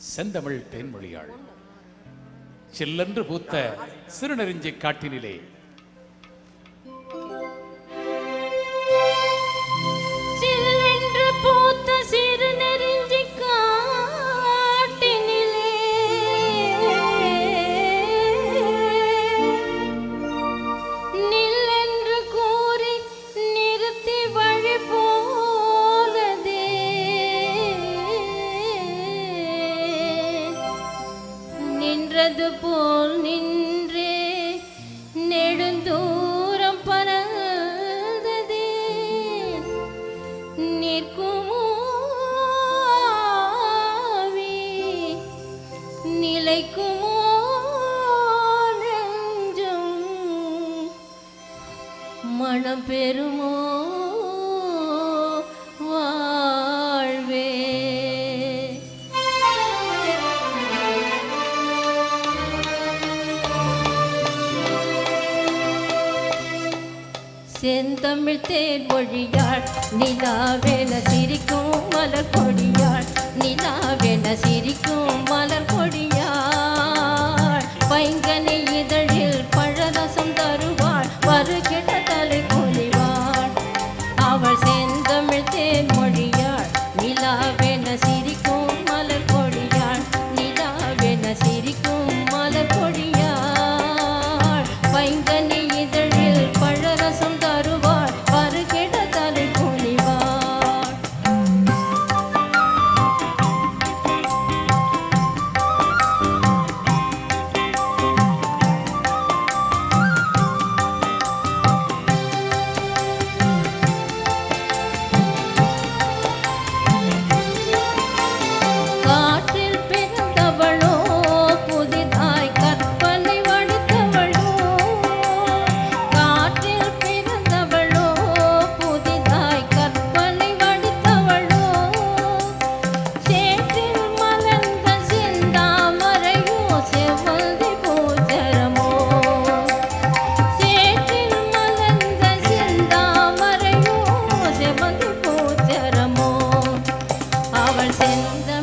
செந்தமிழ் தேன்மொழியாள். செல்லென்று பூத்த சிறுநெறிஞ்சி காட்டினிலே செய்து போல் நின்றே நெடுந்தூரம் பரததே நிற்குமோவி நிலைக்குமோ மனம் பெறுமோ செந்தமிழ் தேர் மொழியாள் நிலாவென சிரிக்கும் மலர் கொடியாள் நிலாவென சிரிக்கும் மலர் கொடியாள். and in the